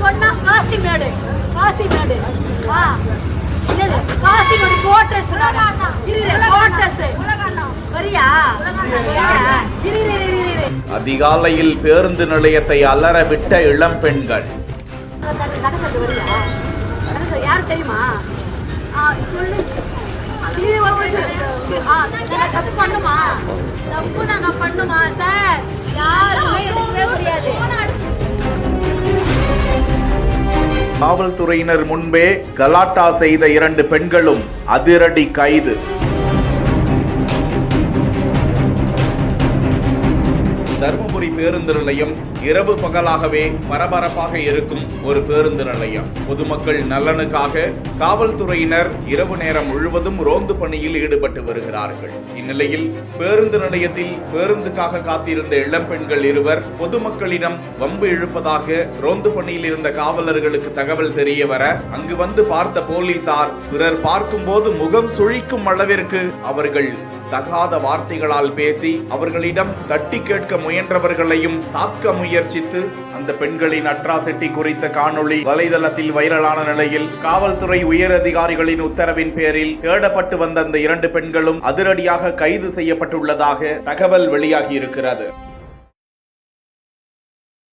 சொன்னா காசி மேடு. காசி மேடு. காசிமேடு கோட்ரஸ் இல்ல கோட்ரஸ் அதிகாலையில் பேருந்து நிலையத்தை அலற விட்ட இளம் பெண்கள். தெரியுமா? பண்ணுமா? தப்பு நாங்க பண்ணுமா சார்? யாருமே காவல்துறையினர் முன்பே கலாட்டா செய்த இரண்டு பெண்களும் அதிரடி கைது. தருமபுரி பேருந்து நிலையம் இரவு பகலாகவே பரபரப்பாக இருக்கும் ஒரு பேருந்து நிலையம். பொதுமக்கள் நலனுக்காக காவல்துறையினர் இரவு நேரம் முழுவதும் ரோந்து பணியில் ஈடுபட்டு வருகிறார்கள். இந்நிலையில் பேருந்து நிலையத்தில் பேருந்துக்காக காத்திருந்த இளம்பெண்கள் இருவர் பொதுமக்களிடம் வம்பு இழுப்பதாக ரோந்து பணியில் இருந்த காவலர்களுக்கு தகவல் தெரிய வர அங்கு வந்து பார்த்த போலீசார் பிறர் பார்க்கும்போது முகம் சுழிக்கும் அளவிற்கு அவர்கள் தகாத வார்த்தைகளால் பேசி அவர்களிடம் தட்டி கேட்க முயன்றவர்களையும் தாக்க முயற்சித்து அந்த பெண்களின் அட்ராசிட்டி குறித்த காணொளி வலைதளத்தில் வைரலான நிலையில் காவல்துறை உயர் அதிகாரிகளின் உத்தரவின் பேரில் தேடப்பட்டு வந்த அந்த இரண்டு பெண்களும் அதிரடியாக கைது செய்யப்பட்டுள்ளதாக தகவல் வெளியாகி இருக்கிறது